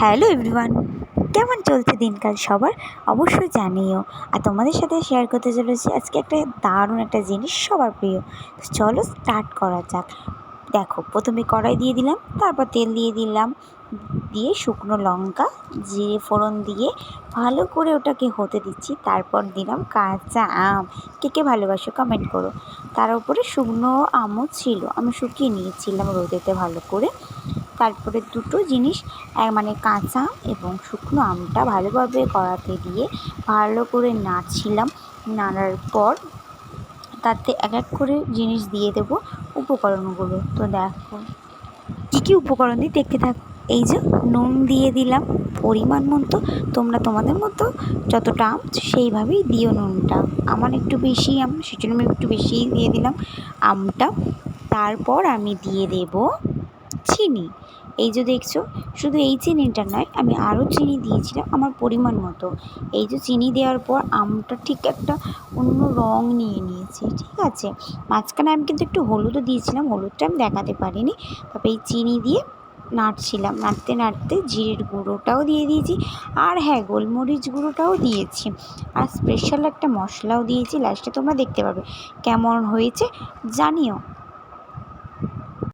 Hello everyone, কেমন চলছে দিনকাল সবার? অবশ্যই জানিও। আর তোমাদের সাথে শেয়ার করতে চলেছি আজকে একটা দারুণ একটা জিনিস সবার প্রিয়। চলো স্টার্ট করা যাক। দেখো, প্রথমে কড়াই দিয়ে দিলাম, তারপর তেল দিয়ে দিলাম, দিয়ে শুকনো লঙ্কা, জিরে ফোড়ন দিয়ে ভালো করে ওটাকে হতে দিচ্ছি, তারপর দিলাম কাঁচা আম। কে কে ভালোবাসো কমেন্ট করো। তার উপরে শুকনো আমও ছিল, আমি শুকিয়ে নিয়েছিলাম রোদেতে ভালো করে। তারপরে দুটো জিনিস মানে কাঁচা এবং শুকনো আমটা ভালোভাবে কড়াতে দিয়ে ভালো করে নাড়ছিলাম। নাড়ার পর তাতে এক এক করে জিনিস দিয়ে দেবো উপকরণগুলো। তো দেখো, কী কী উপকরণ দিই দেখতে থাকো, এই যে নুন দিয়ে দিলাম পরিমাণ মতো, তোমরা তোমাদের মতো যতটা আম সেইভাবেই দিও নুনটা। আমার একটু বেশি আম, সেজন্য আমি একটু বেশিই দিয়ে দিলাম আমটা। তারপর আমি দিয়ে দেব চিনি। এই যে দেখছ, শুধু এই চিনিটা নয়, আমি আরও চিনি দিয়েছিলাম আমার পরিমাণ মতো। এই যে চিনি দেওয়ার পর আমটা ঠিক একটা অন্য রং নিয়ে নিয়েছে, ঠিক আছে? মাঝখানে আমি কিন্তু একটু হলুদও দিয়েছিলাম, হলুদটা আমি দেখাতে পারিনি। তবে এই চিনি দিয়ে নাড়ছিলাম, নাড়তে নাড়তে জিরের গুঁড়োটাও দিয়ে দিয়েছি, আর হ্যাঁ গোলমরিচ গুঁড়োটাও দিয়েছি। আর স্পেশাল একটা মশলাও দিয়েছি, লাস্টে তোমরা দেখতে পাবে কেমন হয়েছে, জানিও।